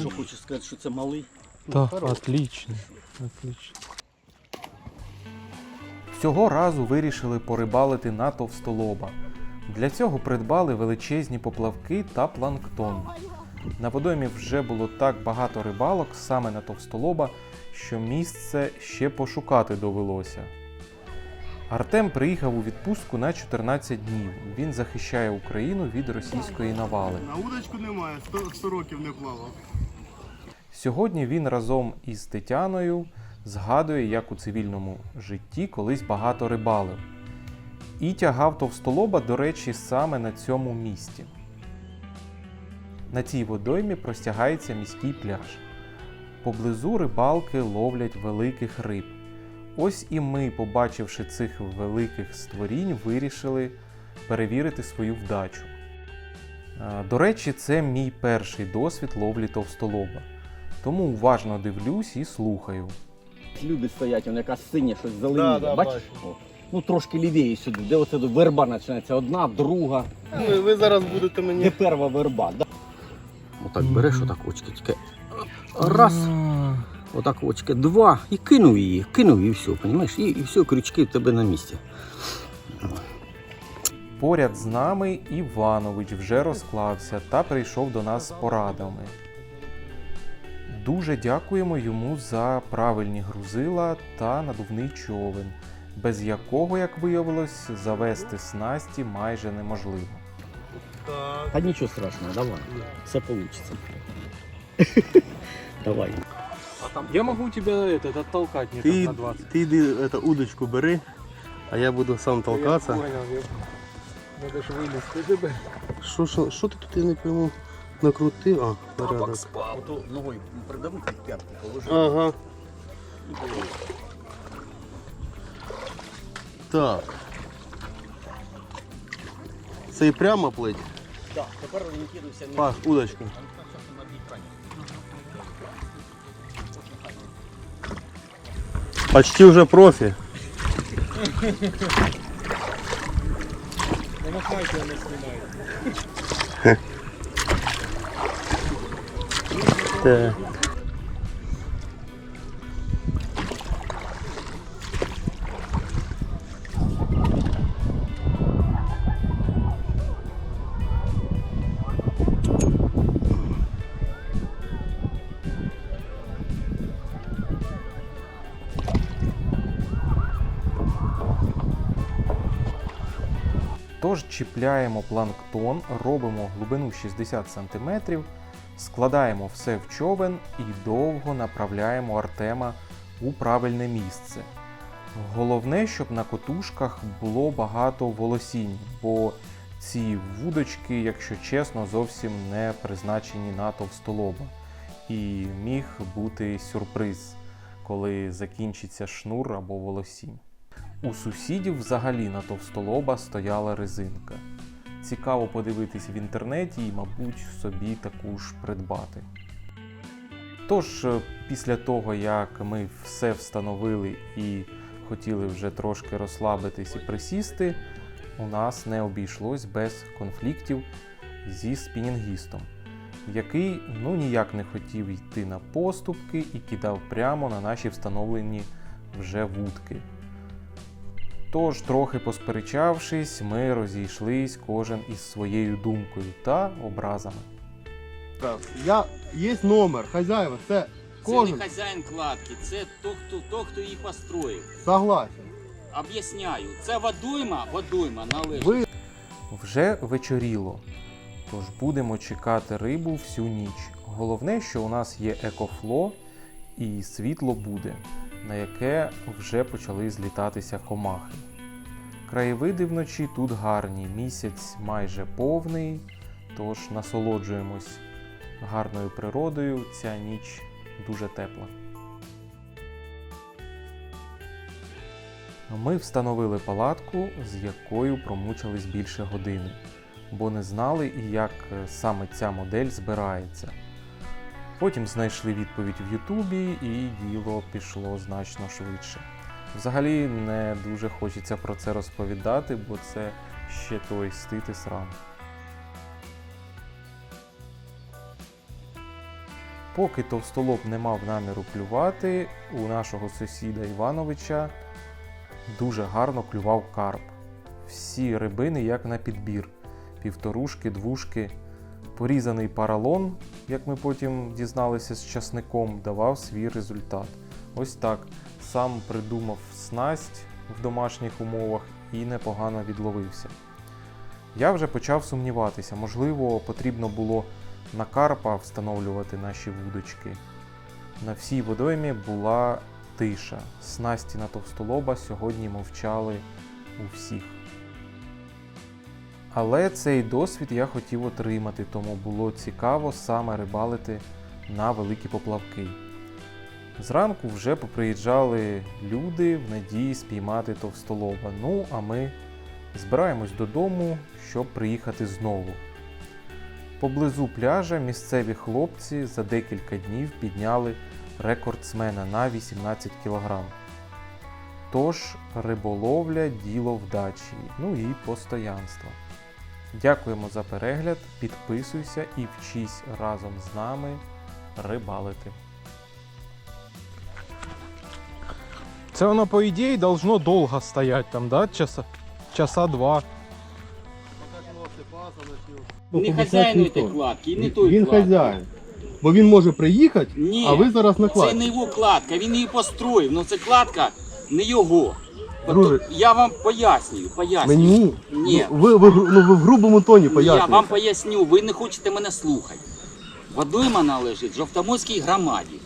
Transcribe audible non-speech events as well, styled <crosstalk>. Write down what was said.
що хочеш сказати, що це малий? Так, хорош. отлично. отлично. Цього разу вирішили порибалити на товстолоба. Для цього придбали величезні поплавки та планктон. На водоймі вже було так багато рибалок саме на товстолоба, що місце ще пошукати довелося. Артем приїхав у відпустку на 14 днів. Він захищає Україну від російської навали. На удочку немає, 100, 100 років не плавав. Сьогодні він разом із Тетяною згадує, як у цивільному житті колись багато рибалив. І тягав товстолоба, до речі, саме на цьому місці. На цій водоймі простягається міський пляж. Поблизу рибалки ловлять великих риб. Ось і ми, побачивши цих великих створінь, вирішили перевірити свою вдачу. Е, До речі, це мій перший досвід ловлі товстолоба. Тому уважно дивлюсь і слухаю. Люди стоять, вона якась синя, щось зеленіє. Да, да, Бачиш? О. Ну трошки лівіє сюди, де оце верба починається. Одна, друга. Ви, ви зараз будете Де мені. перша верба. Да? Отак береш отак очки, тільки раз, отак очки, два, і кинув її, кинув і все, розумієш? І, і все, крючки в тебе на місці. Поряд з нами Іванович вже розклався та прийшов до нас з порадами. Дуже дякуємо йому за правильні грузила та надувний човен, без якого, як виявилось, завести снасті майже неможливо. Так. Та нічого страшного, давай. Все вийде. <laughs> Давай. Я могу тебя этот, оттолкать метров Ти, на 20. ти йди эту удочку бери, а я буду сам Я толкатися. понял, я... Надо же вылезти. Тебе. Що, що, що ти тут я не пойму? Накрутив? А, порядок. спав. Ото ногою придави під п'ятку, положи. Ага. Так. Це і прямо плить? Так, тепер орієнтируйся на Паш, удочку. Почти уже профи. Помахайте, она снимает. <laughs> Так. Тож чіпляємо планктон, робимо глибину 60 см, складаємо все в човен і довго направляємо Артема у правильне місце. Головне, щоб на котушках було багато волосінь, бо ці вудочки, якщо чесно, зовсім не призначені на товстолоба. І міг бути сюрприз, коли закінчиться шнур або волосінь. У сусідів взагалі на товстолоба стояла резинка. Цікаво подивитись в інтернеті і, мабуть, собі таку ж придбати. Тож, е, після того, як ми все встановили і хотіли вже трошки розслабитись і присісти, у нас не обійшлось без конфліктів зі спінінгістом, який ну ніяк не хотів йти на поступки і кидав прямо на наші встановлені вже вудки. Тож, трохи посперечавшись, ми розійшлись кожен із своєю думкою та образами. Я, є номер, хазяїва, це Це кожен не хазяїн кладки, це то, хто, то, хто її построїв. согласен. Об'ясняю, це водойма, водойма належить. Ви Вже вечоріло, тож будемо чекати рибу всю ніч. Головне, що у нас є екофло і світло буде, на яке вже почали злітатися комахи. Краєвиди вночі тут гарні, місяць майже повний, тож насолоджуємось гарною природою. Ця ніч дуже тепла. Ми встановили палатку, з якою промучились більше години, бо не знали як саме ця модель збирається. Потім знайшли відповідь в Ютубі і діло пішло значно швидше. Взагалі не дуже хочеться про це розповідати, бо це ще той стид і срам. Поки товстолоб не мав наміру клювати, у нашого сусіда Івановича дуже гарно клював карп. Всі рибини як на підбір. Півторушки, двушки. Порізаний паралон, як ми потім дізналися з часником, давав свій результат. Ось так. Сам придумав снасть в домашніх умовах і непогано відловився. Я вже почав сумніватися, можливо, потрібно було на карпа встановлювати наші вудочки. На всій водоймі була тиша. Снасті на товстолоба сьогодні мовчали у всіх. Але цей досвід я хотів отримати, тому було цікаво саме рибалити на великі поплавки. Зранку вже поприїжджали люди в надії спіймати товстолоба. Ну, а ми збираємось додому, щоб приїхати знову. Поблизу пляжа місцеві хлопці за декілька днів підняли рекордсмена на 18 кг. Тож риболовля діло вдачі, ну і постоянство. Дякуємо за перегляд, підписуйся і вчись разом з нами рибалити. Це воно, по ідеї, должно довго стояти там, да? Часа, часа два. Не хазяйнуйте кладки, і не той Він кладки. хазяїн. Бо він може приїхати, Ні, а ви зараз на це кладці. не його кладка, він її построїв, але це кладка не його. Друже. Я вам пояснюю, пояснюю. Мені? Ні. Ну, ви, ви, ну, ви в грубому тоні Я пояснюєте. вам поясню, ви не хочете мене слухати. Водойма належить Жовтоморській громаді.